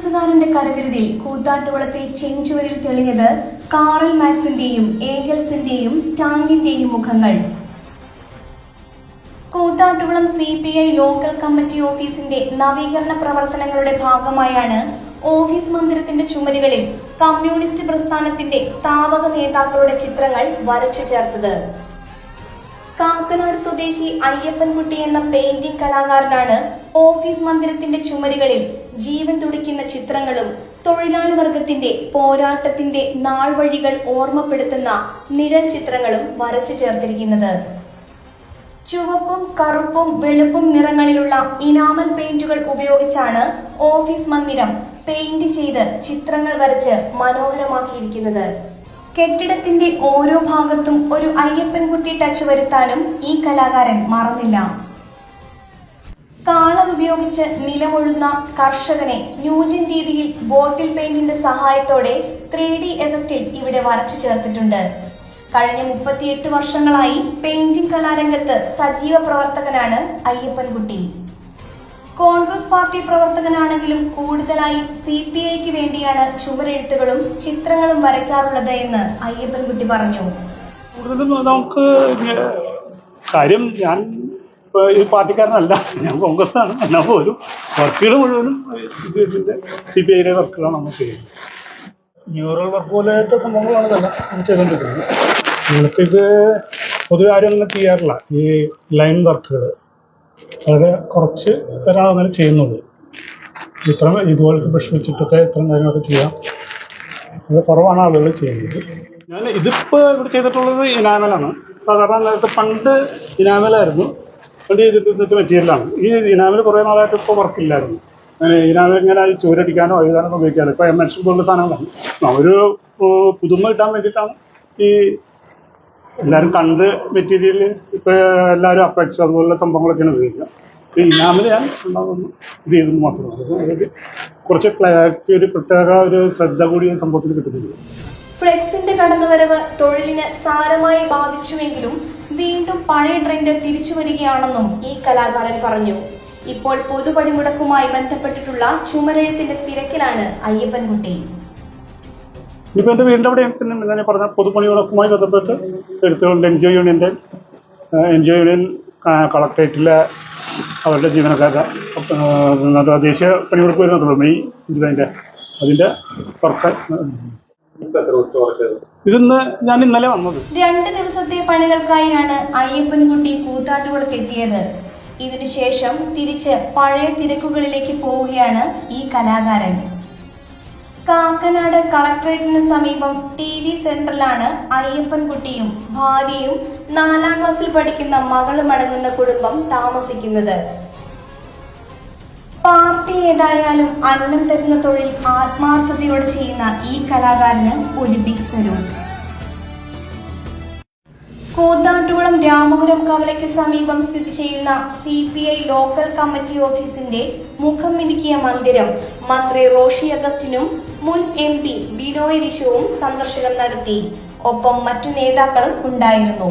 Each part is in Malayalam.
വയസ്സുകാരന്റെ കരവിരുതിൽ കൂത്താട്ടുകുളത്തെ ചെഞ്ചുവരിൽ തെളിഞ്ഞത് കാറൽ മാക്സിന്റെയും ഏഗൽസിന്റെയും സ്റ്റാലിന്റെയും മുഖങ്ങൾ. Koothattukulam C P I local committee ഓഫീസിന്റെ നവീകരണ പ്രവർത്തനങ്ങളുടെ ഭാഗമായാണ് ഓഫീസ് മന്ദിരത്തിന്റെ ചുമരുകളിൽ കമ്മ്യൂണിസ്റ്റ് പ്രസ്ഥാനത്തിന്റെ സ്ഥാപക നേതാക്കളുടെ ചിത്രങ്ങൾ വരച്ചു ചേർത്തത്. കാക്കനാട് സ്വദേശി അയ്യപ്പൻകുട്ടി എന്ന പെയിന്റിംഗ് കലാകാരനാണ് ഓഫീസ് മന്ദിരത്തിന്റെ ചുമരുകളിൽ ജീവൻ തുടിക്കുന്ന ചിത്രങ്ങളും തൊഴിലാളി വർഗത്തിന്റെ പോരാട്ടത്തിന്റെ നാൾവഴികൾ ഓർമ്മപ്പെടുത്തുന്ന നിഴൽ ചിത്രങ്ങളും വരച്ചു ചേർത്തിരിക്കുന്നത്. ചുവപ്പും കറുപ്പും വെളുപ്പും നിറങ്ങളിലുള്ള ഇനാമൽ പെയിന്റുകൾ ഉപയോഗിച്ചാണ് ഓഫീസ് മന്ദിരം പെയിന്റ് ചെയ്ത് ചിത്രങ്ങൾ വരച്ച് മനോഹരമാക്കിയിരിക്കുന്നത്. കെട്ടിടത്തിന്റെ ഓരോ ഭാഗത്തും ഒരു അയ്യപ്പൻകുട്ടി ടച്ച് വരുത്താനും ഈ കലാകാരൻ മറന്നില്ല. കാള ഉപയോഗിച്ച് നിലമൊഴുന്ന കർഷകനെ ന്യൂജൻ രീതിയിൽ ബോട്ടിൽ പെയിന്റിന്റെ സഹായത്തോടെ ത്രീ ഡി എഫക്റ്റിൽ ഇവിടെ വരച്ചു ചേർത്തിട്ടുണ്ട്. കഴിഞ്ഞ മുപ്പത്തിയെട്ട് വർഷങ്ങളായി പെയിന്റിംഗ് കലാരംഗത്ത് സജീവ പ്രവർത്തകനാണ് അയ്യപ്പൻകുട്ടി. കോൺഗ്രസ് പാർട്ടി പ്രവർത്തകനാണെങ്കിലും കൂടുതലായി സി പി ഐക്ക് വേണ്ടിയാണ് ചുവരെഴുത്തുകളും ചിത്രങ്ങളും വരയ്ക്കാറുള്ളത് എന്ന് അയ്യപ്പൻകുട്ടി പറഞ്ഞു. കൂടുതലും നമുക്ക് കാര്യം ഞാൻ ഇപ്പൊ ഈ പാർട്ടിക്കാരനല്ല ഞാൻ കോൺഗ്രസ് ആണ് എന്നാൽ പോലും വർക്കുകൾ മുഴുവനും സി പി ഐയുടെ വർക്കുകളാണ് നമ്മൾ ചെയ്യുന്നത്. ന്യൂറൽ വർക്ക് പോലെയായിട്ട് സംഭവങ്ങളാണ് നമ്മൾ ചെയ്തുകൊണ്ടിരിക്കുന്നത്. നിങ്ങൾക്ക് ഇത് പൊതുവെ ആരും അങ്ങനെ ചെയ്യാറില്ല. ഈ ലൈൻ വർക്കുകൾ വളരെ കുറച്ച് ഒരാൾ അങ്ങനെ ചെയ്യുന്നുള്ളൂ. ഇത്ര ഇതുപോലത്തെ ബ്രഷ് വെച്ചിട്ടൊക്കെ ഇത്രയും കാര്യങ്ങളൊക്കെ ചെയ്യാം. അത് കുറവാണ് ആളുകൾ ചെയ്യുന്നത്. ഞാൻ ഇതിപ്പോ ഇവിടെ ചെയ്തിട്ടുള്ളത് ഇനാമലാണ് സാധാരണ നേരത്തെ പണ്ട് ഇനാമലായിരുന്നു പണ്ട് ചെയ്തിട്ട് മെറ്റീരിയലാണ് ഈ ഇനാമൽ കുറേ നാളായിട്ട് ഇപ്പോൾ വർക്കില്ലായിരുന്നു അങ്ങനെ ഇനാമൽ ഇങ്ങനെ ചൂരടിക്കാനോ എഴുതാനോ ഉപയോഗിക്കാനോ ഇപ്പോൾ മനുഷ്യൻ പോലുള്ള സാധനങ്ങളാണ്. ഒരു പുതുമ കിട്ടാൻ വേണ്ടിയിട്ടാണ് ഈ എല്ലാവരും കണ്ട് മെറ്റീരിയൽ ഇപ്പോൾ എല്ലാവരും അപ്പെക്സ് അതുപോലുള്ള സംഭവങ്ങളൊക്കെയാണ് ഉപയോഗിക്കുക. ഈ ഇനാമിൽ ഞാൻ ഉണ്ടാകുന്നു ഇത് ചെയ്തെന്ന് മാത്രമാണ്. അതായത് കുറച്ച് ക്ലാരിറ്റി ഒരു പ്രത്യേക ഒരു ശ്രദ്ധ കൂടി സംഭവത്തിൽ കിട്ടുന്നുണ്ട്. ഫ്ലെക്സിന്റെ കടന്നുവരവ് തൊഴിലിന് സാരമായി ബാധിച്ചുവെങ്കിലും വീണ്ടും പഴയ ട്രെൻഡ് തിരിച്ചു വരികയാണെന്നും ഈ കലാകാരൻ പറഞ്ഞു. ഇപ്പോൾ പൊതുപണിമുടക്കുമായി ബന്ധപ്പെട്ടിട്ടുള്ള ചുമരെഴുത്തിന്റെ തിരക്കിലാണ് അയ്യപ്പൻകുട്ടി. ഇനിയിപ്പോൾ എന്റെ വീടിന്റെ അവിടെ തന്നെ ഞാൻ പറഞ്ഞ പൊതുപണികളൊക്കെയുമായി ബന്ധപ്പെട്ട് എടുത്തുകൊണ്ട് എൻ ജി ഒ യൂണിയന്റെ എൻ ജി ഒ യൂണിയൻ കളക്ടറേറ്റിലെ അവരുടെ ജീവനക്കാരുടെ ദേശീയ പണിമുടക്ക് വരുന്നുണ്ടല്ലോ മെയ് ഇരുപതിന്റെ അതിന്റെ വർക്ക് ഇതിന്ന് ഞാൻ ഇന്നലെ വന്നത്. രണ്ട് ദിവസത്തെ പണികൾക്കായാണ് അയ്യപ്പൻകുട്ടി കൂത്താട്ടുകുളത്ത് എത്തിയത്. ഇതിനുശേഷം തിരിച്ച് പഴയ തിരക്കുകളിലേക്ക് പോവുകയാണ് ഈ കലാകാരൻ. കാക്കനാട് കളക്ടറേറ്റിന് സമീപം ടി വി സെന്ററിലാണ് അയ്യപ്പൻകുട്ടിയും ഭാര്യയും നാലാം ക്ലാസ്സിൽ പഠിക്കുന്ന മകളും അടങ്ങുന്ന കുടുംബം താമസിക്കുന്നത്. പാർട്ടി ഏതായാലും അന്നം തരുന്ന തൊഴിൽ ആത്മാർത്ഥതയോടെ ചെയ്യുന്ന ഈ കലാകാരന് ഒരു ബിഗ് സല്യൂട്ട് കൂത്താട്ടുകുളം രാമപുരം കവലയ്ക്ക് സമീപം സ്ഥിതി ചെയ്യുന്ന C P I local committee ഓഫീസിന്റെ മുഖം മിനുക്കിയ മന്ദിരം മന്ത്രി റോഷി അഗസ്റ്റിനും മുൻ എം പി ബിനോയ് വിശുവും സന്ദർശനം നടത്തി. ഒപ്പം മറ്റു നേതാക്കളും ഉണ്ടായിരുന്നു.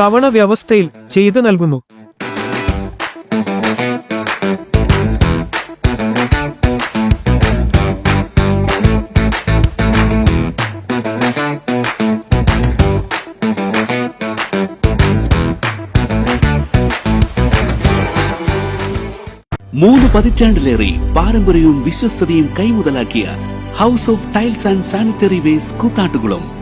തവണ വ്യവസ്ഥയിൽ ചെയ്തു നൽകുന്നു. മൂന്ന് പതിറ്റാണ്ടിലേറെ പാരമ്പര്യവും വിശ്വസ്തതയും കൈമുതലാക്കിയ house of tiles and sanitary wares Koothattukulam